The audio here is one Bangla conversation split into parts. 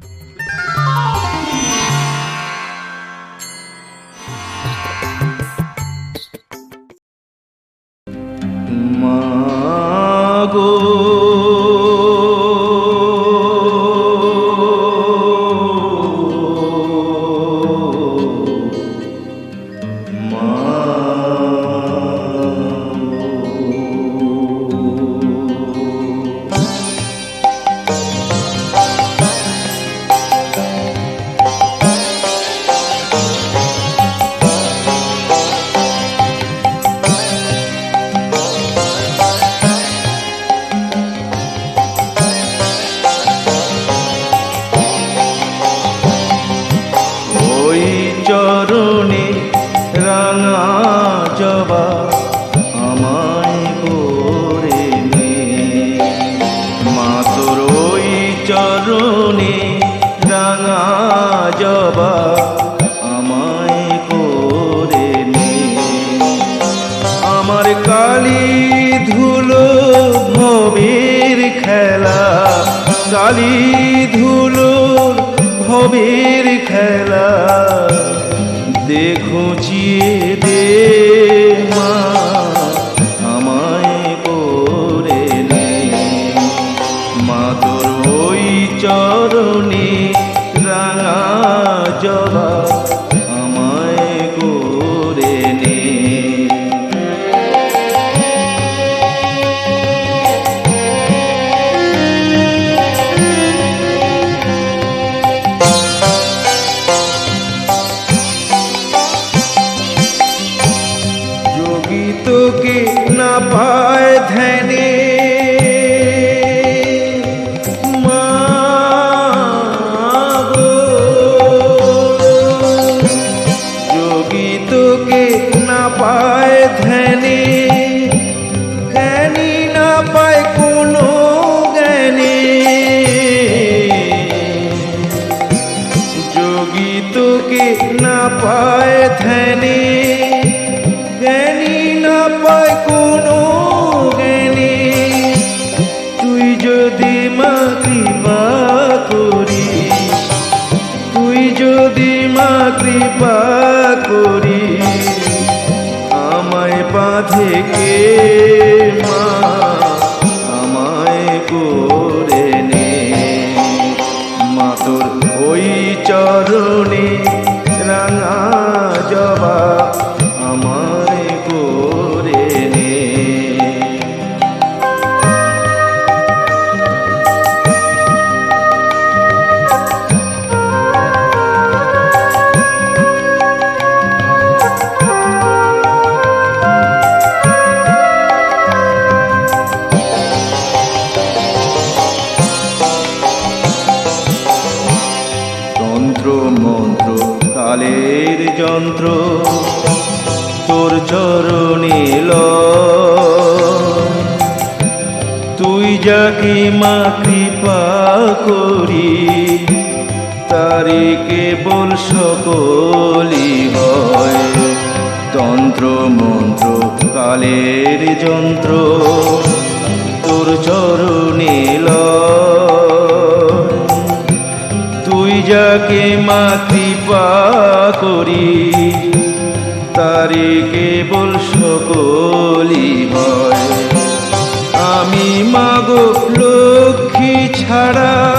মাগো জবা আমায় করে মা তোর ওই চরণে রাঙা জবা আমায় করে নে। আমার কালি ধুলো ভবের খেলা, কালি ধুলো ভবের খেলা। দেখো চিয়ে দে তোর ওই চরণে রাঙা জবা না পায় ধ্যানে, জ্ঞানী না পায় কোনো জ্ঞানে। যোগী তোকে না পায় ধ্যানে, জ্ঞানী না পায় কোনো বাঁধে মা? আমায় করে কালের যন্ত্র, তোর চরণে লয়। তুই যাকে মা কৃপা করি, তারে কেবল সকলি হয় তন্ত্র, মন্ত্র, কালের যন্ত্র, তোর চরণে লয়। তুই যাকে মা কৃপা করি। তারে কেবল সকলি হয় আমি মাগো লক্ষ্মী ছাড়া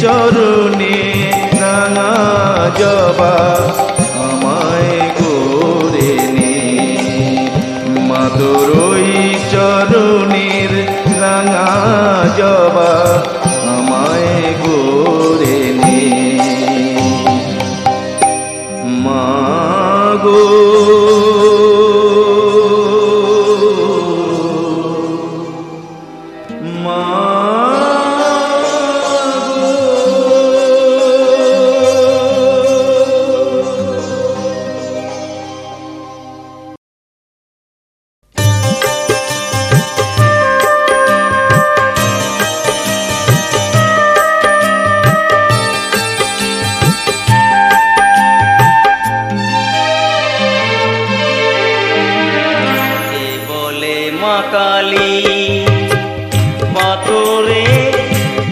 চরণে রাঙা জবা আমায় করে নে। মাদুরই চরণের রাঙা জবা আমায় করে মা মাগো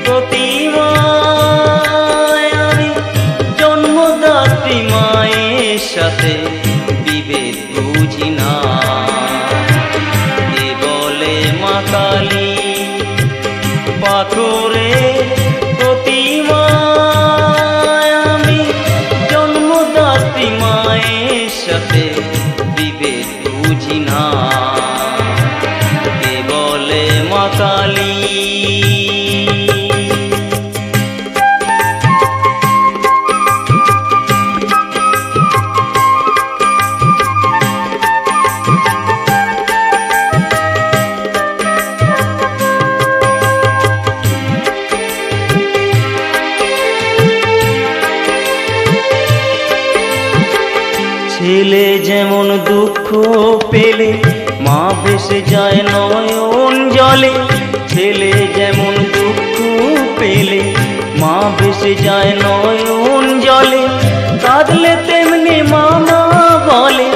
প্রতিমায় আমি জন্মদাত্রী মায়ের সাথে বিভেদ বুঝি না। বলে মা পাথরে ছেলে যেমন দুঃখ পেলে, মা ভেসে যায় নয়ন জলে। ছেলে যেমন দুঃখ পেলে, মা ভেসে যায় নয়ন জলে। কাঁদলে তেমনি মামা বলে,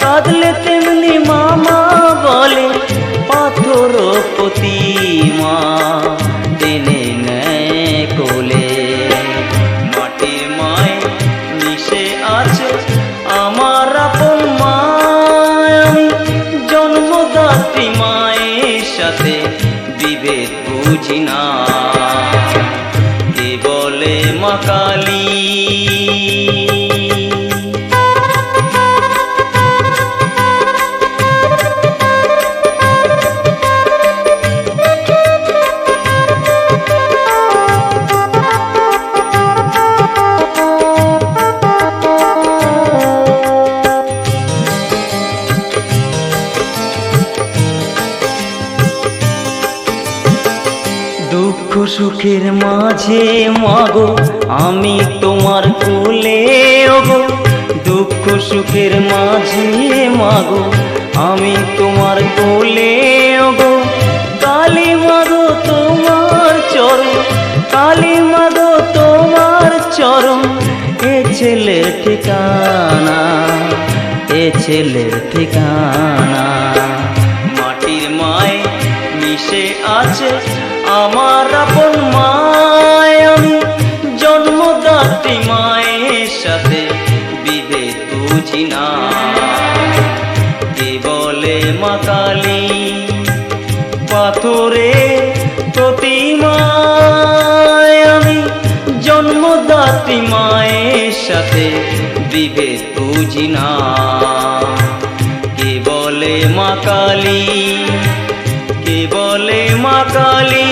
কাঁদলে তেমনি মামা বলে, পাথর প্রতিমা বুঝি না। কে বলে মা সুখের মাঝে মাগো, আমি তোমার কোলে ওগো। দুঃখ সুখের মাঝে মাগো, আমি তোমার কোলে ওগো। কালী মাগো তোমার চরণ, কালী মাগো তোমার চরণ, এ ছেলের ঠিকানা, এ ছেলের ঠিকানা। মাটির মায় মিশে আছে আমার আপন মায়, আমি মায়ের সাথে বিভেদ বুঝি না। কে বলে মা কালী? পাথরে প্রতিমায়, আমি জন্মদাত্রী মায়ের সাথে বিভেদ বুঝি না। কে বলে মা কালী? কে বলে মা কালী।